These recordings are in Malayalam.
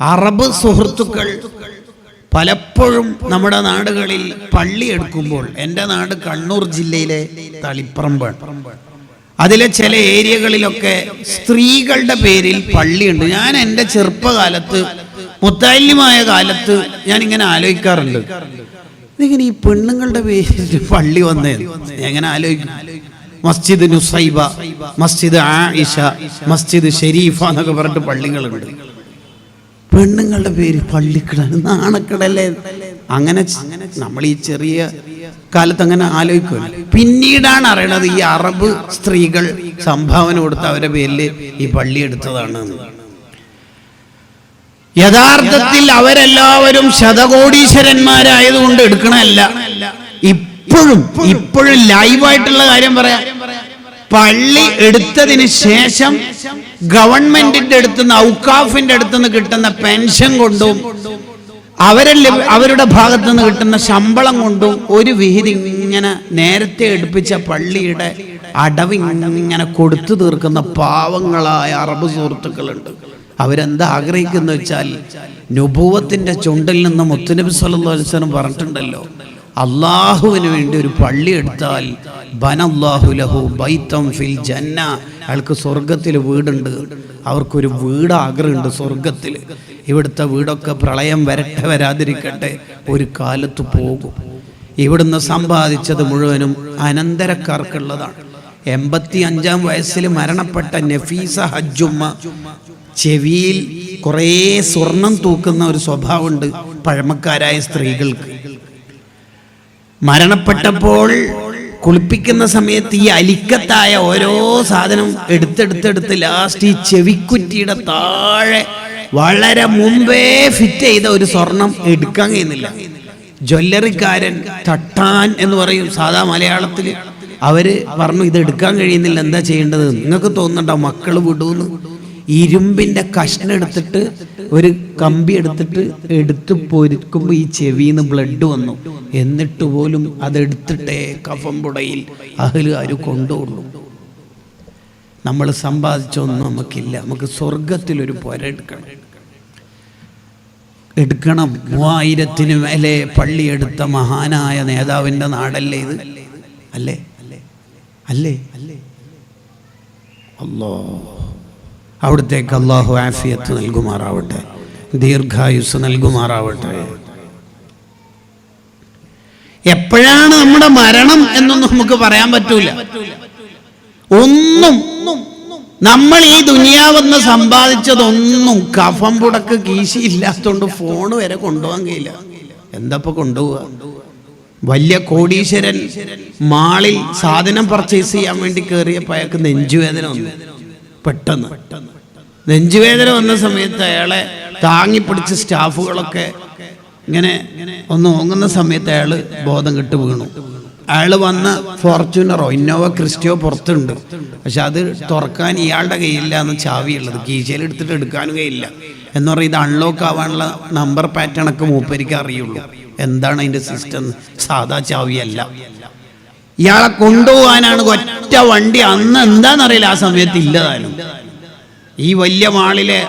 അറബ് സുഹൃത്തുക്കൾ പലപ്പോഴും നമ്മുടെ നാടുകളിൽ പള്ളി എടുക്കുമ്പോൾ എന്റെ നാട് കണ്ണൂർ ജില്ലയിലെ തളിപ്പറമ്പാണ്. അതിലെ ചില ഏരിയകളിലൊക്കെ സ്ത്രീകളുടെ പേരിൽ പള്ളിയുണ്ട്. ഞാൻ എന്റെ ചെറുപ്പകാലത്ത് മുത്താല്യമായ കാലത്ത് ഞാൻ ഇങ്ങനെ ആലോചിക്കാറുണ്ട്. ഇതിങ്ങനെ ഈ പെണ്ണുങ്ങളുടെ പേരിൽ പള്ളി വന്നേ? എങ്ങനെ ആലോചിക്കും മസ്ജിദ് നുസൈബ മസ്ജിദ് ആയിഷ മസ്ജിദ് ഷെരീഫ എന്നൊക്കെ പറഞ്ഞിട്ട് പള്ളികളുണ്ട്. പെണ്ണുങ്ങളുടെ പേര് പള്ളിക്കടാണ് നാണക്കടല്ലേ? അങ്ങനെ നമ്മൾ ഈ ചെറിയ കാലത്ത് അങ്ങനെ ആലോചിക്കും പിന്നീടാണ് അറിയണത് ഈ അറബ് സ്ത്രീകൾ സംഭാവന കൊടുത്ത അവരുടെ പേരിൽ ഈ പള്ളി എടുത്തതാണ്. യഥാർത്ഥത്തിൽ അവരെല്ലാവരും ശതകോടീശ്വരന്മാരായതുകൊണ്ട് എടുക്കണമല്ല ഇപ്പോഴും ഇപ്പോഴും ലൈവായിട്ടുള്ള കാര്യം പറയാം. പള്ളി എടുത്തതിന് ശേഷം ഗവൺമെന്റിന്റെ അടുത്ത് അടുത്തുനിന്ന് ഔക്കാഫിന്റെ അടുത്തുനിന്ന് കിട്ടുന്ന പെൻഷൻ കൊണ്ടും അവരെ അവരുടെ ഭാഗത്തു നിന്ന് കിട്ടുന്ന ശമ്പളം കൊണ്ടും ഒരു വിഹിതി ഇങ്ങനെ നേരത്തെ എടുപ്പിച്ച പള്ളിയുടെ അടവ് ഇങ്ങനെ കൊടുത്തു തീർക്കുന്ന പാവങ്ങളായ അറബ് സുഹൃത്തുക്കളുണ്ട്. അവരെന്താ ആഗ്രഹിക്കുന്ന വെച്ചാൽ നുഭൂവത്തിന്റെ ചുണ്ടിൽ നിന്ന് മുത്തുനബി സല്ലല്ലാഹു അലൈഹി വസല്ലം പറഞ്ഞിട്ടുണ്ടല്ലോ അള്ളാഹുവിന് വേണ്ടി ഒരു പള്ളി എടുത്താൽ ബനല്ലാഹു ലഹു ബൈത്തം ഫിൽ ജന്ന. അയാൾക്ക് സ്വർഗത്തിൽ വീടുണ്ട്. അവർക്കൊരു വീട് ആഗ്രഹമുണ്ട് സ്വർഗത്തിൽ ഇവിടുത്തെ വീടൊക്കെ പ്രളയം വരട്ടെ വരാതിരിക്കട്ടെ ഒരു കാലത്ത് പോകും. ഇവിടുന്ന് സമ്പാദിച്ചത് മുഴുവനും അനന്തരക്കാർക്കുള്ളതാണ്. എൺപത്തി അഞ്ചാം വയസ്സിൽ മരണപ്പെട്ട നഫീസ ഹജ്ജുമ്മ ചെവിയിൽ കുറേ സ്വർണം തൂക്കുന്ന ഒരു സ്വഭാവമുണ്ട് പഴമക്കാരായ സ്ത്രീകൾക്ക്. മരണപ്പെട്ടപ്പോൾ കുളിപ്പിക്കുന്ന സമയത്ത് ഈ അലിക്കത്തായ ഓരോ സാധനവും എടുത്തെടുത്തെടുത്ത് ലാസ്റ്റ് ഈ ചെവിക്കുറ്റിയുടെ താഴെ വളരെ മുമ്പേ ഫിറ്റ് ചെയ്ത ഒരു സ്വർണം എടുക്കാൻ കഴിയുന്നില്ല. ജ്വല്ലറിക്കാരൻ തട്ടാൻ എന്ന് പറയും. സാധാ മലയാളത്തിൽ അവർ പറഞ്ഞു ഇത് എടുക്കാൻ കഴിയുന്നില്ല എന്താ ചെയ്യേണ്ടത്? നിങ്ങൾക്ക് തോന്നുന്നുണ്ടോ? മക്കൾ വിടൂന്ന്. ഇരുമ്പിന്റെ കഷ്ണം എടുത്തിട്ട് ഒരു കമ്പി എടുത്തിട്ട് എടുത്തു പൊരിക്കുമ്പോൾ ഈ ചെവിയിൽ നിന്ന് ബ്ലഡ് വന്നു എന്നിട്ട് പോലും അതെടുത്തിട്ടേ കഫം പുടയിൽ അഹലുകാർ കൊണ്ടുപോകുള്ളൂ നമ്മൾ സമ്പാദിച്ചൊന്നും നമുക്കില്ല നമുക്ക് സ്വർഗത്തിലൊരു പുര എടുക്കണം എടുക്കണം മൂവായിരത്തിന് മേലെ പള്ളി എടുത്ത മഹാനായ നേതാവിന്റെ നാടല്ലേ ഇത് അല്ലേ അല്ലേ അല്ലേ അല്ലോ അവിടത്തേക്ക് അള്ളാഹു ആഫിയത്ത് നൽകുമാറാവട്ടെ. ദീർഘായുസ് നൽകുമാറാവട്ടെ. എപ്പോഴാണ് നമ്മുടെ മരണം എന്നൊന്നും നമുക്ക് പറയാൻ പറ്റൂല. ഒന്നും നമ്മൾ ഈ ദുനിയാവെന്ന് സമ്പാദിച്ചതൊന്നും കഫം പുടക്ക് ഇല്ലാത്തതുകൊണ്ട് ഫോൺ വരെ കൊണ്ടുപോകാൻ കഴിയില്ല. എന്തപ്പോ കൊണ്ടുപോവാ വലിയ കോടീശ്വരൻ മാളിൽ സാധനം പർച്ചേസ് ചെയ്യാൻ വേണ്ടി കയറിയപ്പോൾ അയാൾക്ക് നെഞ്ചുവേദന വന്നു. പെട്ടെന്ന്. നെഞ്ചുവേദന വന്ന സമയത്ത് അയാളെ താങ്ങിപ്പിടിച്ച സ്റ്റാഫുകളൊക്കെ ഇങ്ങനെ ഒന്ന് ഓങ്ങുന്ന സമയത്ത് അയാൾ ബോധം കെട്ട് വീണു. അയാൾ വന്ന ഫോർച്യൂണറോ ഇന്നോവ ക്രിസ്റ്റിയോ പുറത്തുണ്ട്. പക്ഷെ അത് തുറക്കാൻ ഇയാളുടെ കയ്യില്ല എന്ന് ചാവിയുള്ളത്. കീശയിൽ എടുത്തിട്ട് എടുക്കാനും കഴിയില്ല എന്ന് ഇത് അൺലോക്ക് ആവാനുള്ള നമ്പർ പാറ്റേൺ ഒക്കെ മൂപ്പരിക്ക് അറിയുള്ളൂ. എന്താണ് അതിന്റെ സിസ്റ്റം സാധാ ചാവിയല്ല. ഇയാളെ കൊണ്ടുപോകാനാണ് ഒറ്റ വണ്ടി. അന്ന് എന്താണെന്നറിയില്ല ആ സമയത്ത് ഇല്ലതാനും ഈ വലിയ മാളിലെ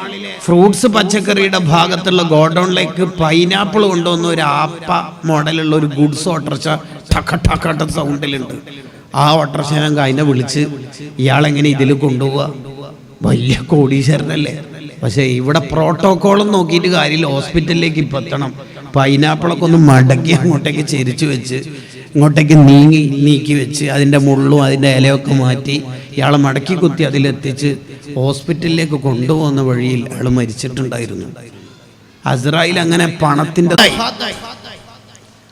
ഫ്രൂട്ട്സ് പച്ചക്കറിയുടെ ഭാഗത്തുള്ള ഗോഡൗണിലേക്ക് പൈനാപ്പിൾ കൊണ്ടുവന്ന ഒരു ആപ്പ മോഡലുള്ള ഒരു ഗുഡ്സ് ഓട്ടർച്ച ടക്ക ടക്കട്ട സൗണ്ടിലുണ്ട്. ആ ഓട്ടർച്ചനം അതിനെ വിളിച്ച് ഇയാളെങ്ങനെ ഇതിൽ കൊണ്ടുപോവുക വലിയ കോടീശ്വരനല്ലേ? പക്ഷേ ഇവിടെ പ്രോട്ടോക്കോളും നോക്കിയിട്ട് കാര്യമില്ല. ഹോസ്പിറ്റലിലേക്ക് ഇപ്പം എത്തണം പൈനാപ്പിളൊക്കെ ഒന്ന് മടക്കി അങ്ങോട്ടേക്ക് ചെരിച്ചു വെച്ച് ഇങ്ങോട്ടേക്ക് നീങ്ങി നീക്കി വെച്ച് അതിന്റെ മുള്ളും അതിന്റെ ഇലയൊക്കെ മാറ്റി ഇയാളെ മടക്കി കുത്തി അതിലെത്തിച്ച് ഹോസ്പിറ്റലിലേക്ക് കൊണ്ടുപോകുന്ന വഴിയിൽ അയാൾ മരിച്ചിട്ടുണ്ടായിരുന്നു. അസ്രായിൽ അങ്ങനെ പണത്തിന്റെ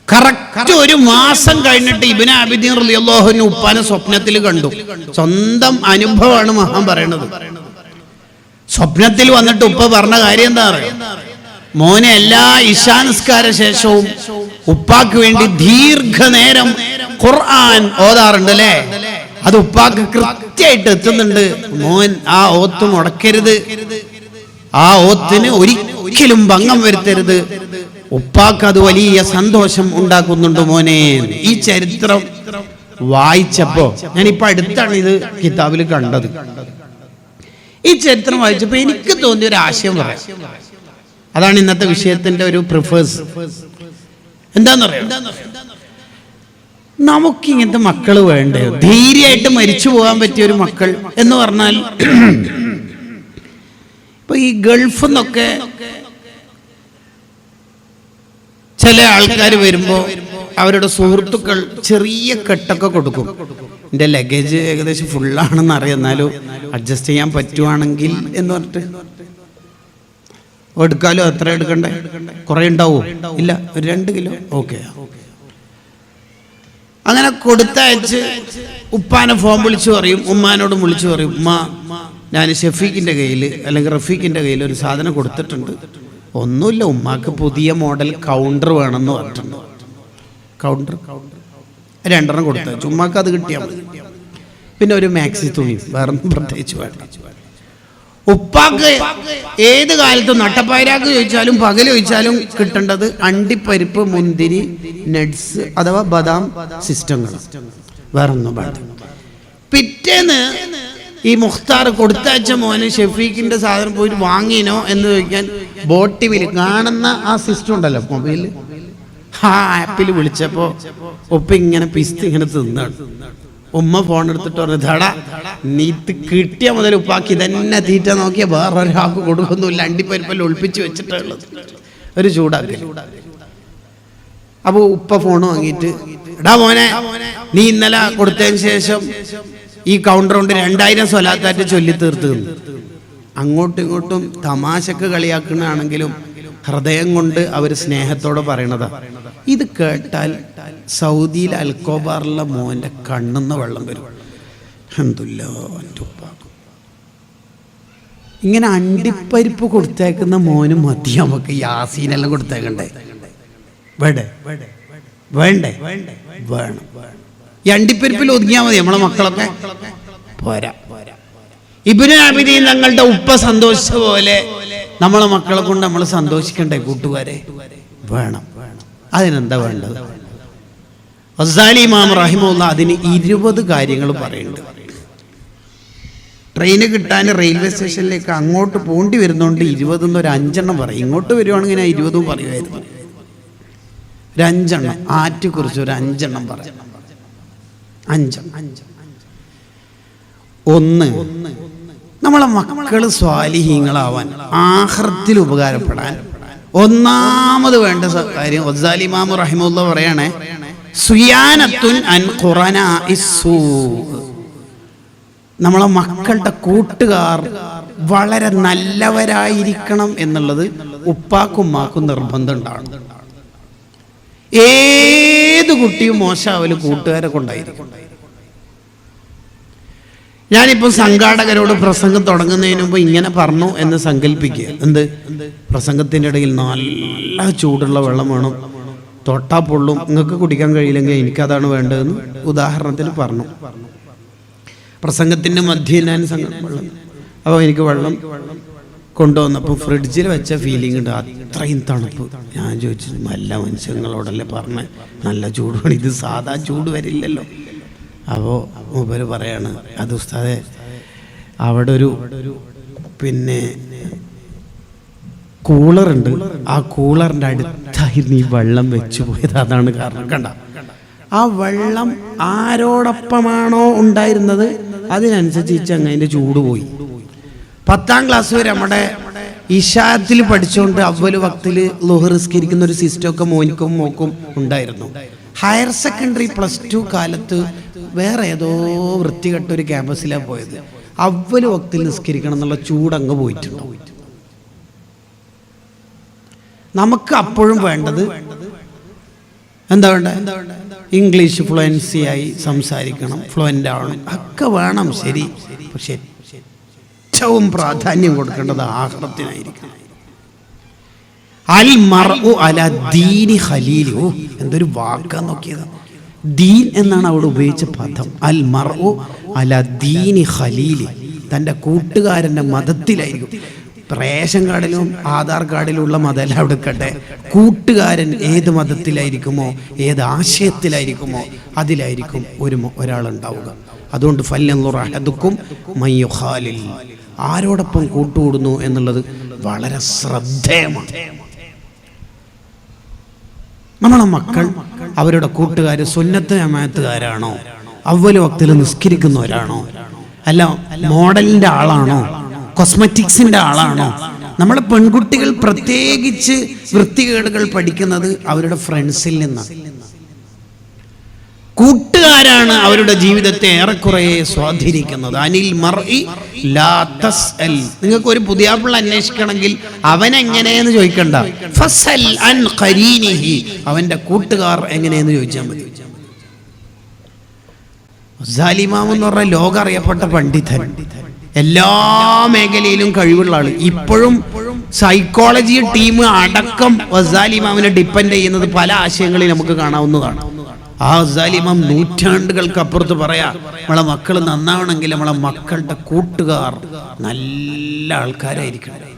കറക്റ്റ് ഒരു മാസം കഴിഞ്ഞിട്ട് ഇബിന് അബിദീൻ റളിയല്ലാഹുവിന് ഉപ്പാനെ സ്വപ്നത്തിൽ കണ്ടു. സ്വന്തം അനുഭവമാണ് മഹാൻ പറയണത് സ്വപ്നത്തിൽ വന്നിട്ട് ഉപ്പ പറഞ്ഞ കാര്യം എന്താ അറിയോ? മോനെ എല്ലാ ഇശാനസ്കാര ശേഷവും ഉപ്പാക്ക് വേണ്ടി ദീർഘനേരം ഖുർആൻ ഓതാറുണ്ട് അല്ലേ അത് ഉപ്പാക്ക് കൃത്യമായിട്ട് എത്തുന്നുണ്ട്. മോൻ ആ ഓത്ത് മുടക്കരുത്. ആ ഓത്തിന് ഒരിക്കലും ഭംഗം വരുത്തരുത്. ഉപ്പാക്ക് അത് വലിയ സന്തോഷം ഉണ്ടാക്കുന്നുണ്ട് മോനെ. ഈ ചരിത്രം വായിച്ചപ്പോ ഞാനിപ്പോ അടുത്താണ് ഇത് കിതാബിൽ കണ്ടത്. ഈ ചരിത്രം വായിച്ചപ്പോ എനിക്ക് തോന്നിയ ഒരു ആശയം പറയാം. അതാണ് ഇന്നത്തെ വിഷയത്തിന്റെ ഒരു പ്രിഫേഴ്സ് എന്താണെന്നറിയാം നമുക്ക് ഇങ്ങനത്തെ മക്കൾ വേണ്ടേ? ധൈര്യമായിട്ട് മരിച്ചു പോകാൻ പറ്റിയ ഒരു മക്കൾ എന്ന് പറഞ്ഞാൽ ഇപ്പൊ ഈ ഗൾഫ് എന്നൊക്കെ ചില ആൾക്കാർ വരുമ്പോ അവരുടെ സുഹൃത്തുക്കൾ ചെറിയ കെട്ടൊക്കെ കൊടുക്കും. എന്റെ ലഗേജ് ഏകദേശം ഫുള്ളാണെന്ന് അറിയാം. എന്നാലും അഡ്ജസ്റ്റ് ചെയ്യാൻ പറ്റുവാണെങ്കിൽ എന്ന് പറഞ്ഞിട്ട് എടുക്കാലോ? എത്ര എടുക്കണ്ടേ? കുറെ ഉണ്ടാവോ? ഇല്ല ഒരു രണ്ട് കിലോ? ഓക്കെ. അങ്ങനെ കൊടുത്തയച്ച് ഉപ്പാനെ ഫോൺ വിളിച്ചു പറയും ഉമ്മാനോടും വിളിച്ചു പറയും ഉമ്മ ഞാൻ ഷെഫീഖിന്റെ കയ്യിൽ അല്ലെങ്കിൽ റഫീഖിന്റെ കയ്യിൽ ഒരു സാധനം കൊടുത്തിട്ടുണ്ട്. ഒന്നുമില്ല ഉമ്മാക്ക് പുതിയ മോഡൽ കൗണ്ടർ വേണമെന്ന് പറഞ്ഞിട്ടുണ്ട്. കൗണ്ടർ രണ്ടെണ്ണം കൊടുത്തയച്ചു. ഉമ്മാക്ക് അത് കിട്ടിയാൽ പിന്നെ ഒരു മാക്സി തുണി വേറെ പ്രത്യേകിച്ച് വേണ്ട. ഉപ്പാക്ക് ഏത് കാലത്തും നട്ടപ്പയരാക്ക് ചോദിച്ചാലും പകൽ ചോദിച്ചാലും കിട്ടേണ്ടത് അണ്ടിപ്പരിപ്പ് മുന്തിരി നട്സ് അഥവാ ബദാം സിസ്റ്റങ്ങൾ വേറൊന്നും വേണ്ട. പിറ്റേന്ന് ഈ മുഖ്താർ കൊടുത്തയച്ച മോന് ഷെഫീഖിന്റെ സാധനം പോയിട്ട് വാങ്ങിനോ എന്ന് ചോദിക്കാൻ ബോട്ടി ബോട്ടിവിൽ കാണുന്ന ആ സിസ്റ്റം ഉണ്ടല്ലോ മൊബൈലിൽ ആ ആപ്പിൽ വിളിച്ചപ്പോ ഒപ്പ ഇങ്ങനെ പിസ്തി ഇങ്ങനെ തിന്നാണ്. ഉമ്മ ഫോൺ എടുത്തിട്ട് പറഞ്ഞു ധട നീ ഇത് കിട്ടിയ മുതൽ ഉപ്പാക്കി തന്നെ തീറ്റ നോക്കിയ വേറൊരാൾക്ക് കൊടുക്കൊന്നുമില്ല. അണ്ടിപ്പരിപ്പെല്ലാം ഒളിപ്പിച്ച് വെച്ചിട്ടുള്ളത്. ഒരു ചൂടാക്കി അപ്പൊ ഉപ്പ ഫോൺ വാങ്ങിയിട്ട് എടാ മോനെ നീ ഇന്നലെ കൊടുത്തതിന് ശേഷം ഈ കൗണ്ടർ കൊണ്ട് രണ്ടായിരം സ്വലാത്താറ്റ് ചൊല്ലി തീർത്ത് അങ്ങോട്ടും ഇങ്ങോട്ടും തമാശക്ക് കളിയാക്കുന്നതാണെങ്കിലും ഹൃദയം കൊണ്ട് അവർ സ്നേഹത്തോടെ പറയണതാ. ഇത് കേട്ടാൽ സൗദിയിൽ അൽക്കോബാറിലെ മോന്റെ കണ്ണെന്ന് വെള്ളം വരും. എന്തുല്ലോ ഇങ്ങനെ അണ്ടിപ്പരിപ്പ് കൊടുത്തേക്കുന്ന മോന് മതി നമുക്ക്. യാസീനെല്ലാം കൊടുത്തേക്കണ്ടേ? വേണ്ടേ? വേണ്ടേ? വേണം. ഈ അണ്ടിപ്പരിപ്പിൽ ഒതുങ്ങിയാൽ മതി നമ്മളെ മക്കളൊക്കെ. പോരാ. ഇബിന് ആബിദീൻ തങ്ങളുടെ ഉപ്പ സന്തോഷിച്ച പോലെ നമ്മളെ മക്കളെ കൊണ്ട് നമ്മൾ സന്തോഷിക്കണ്ടേ കൂട്ടുകാരെ? വേണം. അതിനെന്താ വേണ്ടത്? അസാലി ഇമാം റഹിമുള്ള അതിന് ഇരുപത് കാര്യങ്ങൾ പറയുന്നുണ്ട്. ട്രെയിന് കിട്ടാൻ റെയിൽവേ സ്റ്റേഷനിലേക്ക് അങ്ങോട്ട് പോണ്ടി ഇരുപത് ഇരുപതെന്ന് ഒരു അഞ്ചെണ്ണം പറയും. ഇങ്ങോട്ട് വരുവാണെങ്കിൽ ഞാൻ ഇരുപതും പറയുമായിരുന്നു. ഒരു അഞ്ചെണ്ണം ആറ്റെക്കുറിച്ച് ഒരു അഞ്ചെണ്ണം പറയാം. അഞ്ചെണ്ണം. ഒന്ന് നമ്മളെ മക്കൾ സ്വാലിഹീങ്ങളാവാൻ ആഹൃത്തിൽ ഉപകാരപ്പെടാൻ. ഒന്നാമത് വേണ്ട കാര്യം ഒസാലിമാമു റഹിമുള്ള പറയണേ സുയാനത്തുൻ അൻ ഖുറന നമ്മളെ മക്കളുടെ കൂട്ടുകാർ വളരെ നല്ലവരായിരിക്കണം എന്നുള്ളത് ഉപ്പാക്കും ഉമ്മാക്കും നിർബന്ധം ഉണ്ടാവണം. ഏത് കുട്ടിയും മോശാവലും കൂട്ടുകാരെ കൊണ്ടായിരിക്കും. ഞാനിപ്പോൾ സംഘാടകരോട് പ്രസംഗം തുടങ്ങുന്നതിന് മുമ്പ് ഇങ്ങനെ പറഞ്ഞു എന്ന് സങ്കല്പിക്കുക. എന്ത്? പ്രസംഗത്തിന്റെ ഇടയിൽ നല്ല ചൂടുള്ള വെള്ളം വേണം. തൊട്ടാ പൊള്ളും. നിങ്ങൾക്ക് കുടിക്കാൻ കഴിയില്ലെങ്കിൽ എനിക്കതാണ് വേണ്ടതെന്ന് ഉദാഹരണത്തിന് പറഞ്ഞു. പ്രസംഗത്തിന്റെ മധ്യേ ഞാൻ വെള്ളം. അപ്പോൾ എനിക്ക് വെള്ളം കൊണ്ടുവന്നപ്പോൾ ഫ്രിഡ്ജിൽ വെച്ച ഫീലിംഗ് ഉണ്ട്. അത്രയും തണുപ്പ്. ഞാൻ ചോദിച്ചു നല്ല മനുഷ്യങ്ങളോടല്ലേ പറഞ്ഞ്? നല്ല ചൂട് വേണം. ഇത് സാധാ ചൂട് വരില്ലല്ലോ. അപ്പോൾ മൂപ്പര് പറയാണ് അത് ഉസ്താദെ അവിടെ ഒരു പിന്നെ കൂളറുണ്ട്. ആ കൂളറിന്റെ അടുത്തായിരുന്നു ഈ വെള്ളം വെച്ചു പോയത് അതാണ് കാരണം. കണ്ട ആ വെള്ളം ആരോടൊപ്പമാണോ ഉണ്ടായിരുന്നത്? അതിനനുസരിച്ച് ഈ ചങ്ങതിന്റെ ചൂട് പോയി. പത്താം ക്ലാസ് വരെ നമ്മുടെ ഇഷാത്തിൽ പഠിച്ചുകൊണ്ട് അവൽ വക്തിൽ ലുഹറിസ്കരിക്കുന്ന ഒരു സിസ്റ്റമൊക്കെ മോനിക്കും മോക്കും ഉണ്ടായിരുന്നു. ഹയർ സെക്കൻഡറി പ്ലസ് ടു കാലത്ത് വേറെ ഏതോ വൃത്തികെട്ട ഒരു ക്യാമ്പസിലാണ് പോയത്. അവൽ വക്തിൽ നിസ്കരിക്കണം എന്നുള്ള ചൂടങ്ങ് പോയിട്ടുണ്ട്. നമുക്ക് അപ്പോഴും വേണ്ടത് എന്താ വേണ്ടത് ഇംഗ്ലീഷ് ഫ്ലുവൻസി ആയി സംസാരിക്കണം ഫ്ലുവന്റ് ആവണം. ഒക്കെ വേണം ശരി. പക്ഷെ ഏറ്റവും പ്രാധാന്യം കൊടുക്കേണ്ടത് ആഹ്ലത്തിനായിരിക്കണം അൽ മറു അല ദീനി ഖലീലി എന്തൊരു വാക്കാ നോക്കിയത്. ദീൻ എന്നാണ് അവിടെ ഉപയോഗിച്ച പദം. അൽ മർഉ അല ദീനി ഖലീലി. തന്റെ കൂട്ടുകാരന്റെ മതത്തിലായിരിക്കും. റേഷൻ കാർഡിലും ആധാർ കാർഡിലും ഉള്ള മതമല്ല അവിടെ കൂട്ടുകാരൻ ഏത് മതത്തിലായിരിക്കുമോ ഏത് ആശയത്തിലായിരിക്കുമോ അതിലായിരിക്കും ഒരു ഒരാളുണ്ടാവുക. അതുകൊണ്ട് ഫല്ലുറഹദുക്കും മയ്യുഹാലിൽ ആരോടൊപ്പം കൂട്ടുകൂടുന്നു എന്നുള്ളത് വളരെ ശ്രദ്ധേയമാണ്. നമ്മളെ മക്കൾ അവരുടെ കൂട്ടുകാർ സുന്നത്ത് ജമാഅത്തുകാരാണോ? അവൽ വക്തിൽ നിസ്കരിക്കുന്നവരാണോ? അല്ല മോഡലിന്റെ ആളാണോ? കോസ്മെറ്റിക്സിന്റെ ആളാണോ? നമ്മളെ പെൺകുട്ടികൾ പ്രത്യേകിച്ച് വൃത്തികേടുകൾ പഠിക്കുന്നത് അവരുടെ ഫ്രണ്ട്സിൽ നിന്നാണ്. കൂട്ടുകാരാണ് അവരുടെ ജീവിതത്തെ ഏറെക്കുറെ സ്വാധീനിക്കുന്നത്. അനിൽ തസ്അൽ. നിങ്ങൾക്ക് ഒരു പുതിയ പുതിയാപ്പിള്ള അന്വേഷിക്കണമെങ്കിൽ അവൻ എങ്ങനെയെന്ന് ചോദിക്കണ്ട. ഫസൽ അൻ ഖരീനിഹി. അവന്റെ കൂട്ടുകാർ എങ്ങനെയെന്ന് ചോദിച്ചാൽ മതി. സാലിമാം എന്ന് പറഞ്ഞ ലോകം അറിയപ്പെട്ട പണ്ഡിതൻ. എല്ലാ മേഖലയിലും കഴിവുള്ള ആൾ. ഇപ്പോഴും സൈക്കോളജി ടീം അടക്കം വസാലിമാമിനെ ഡിപ്പെൻഡ് ചെയ്യുന്നത് പല ആശയങ്ങളിൽ നമുക്ക് കാണാവുന്നതാണ്. ആ സലിമം നൂറ്റാണ്ടുകൾക്ക് അപ്പുറത്ത് പറയാ നമ്മളെ മക്കൾ നന്നാവണമെങ്കിൽ നമ്മളെ മക്കളുടെ കൂട്ടുകാർ നല്ല ആൾക്കാരായിരിക്കണം.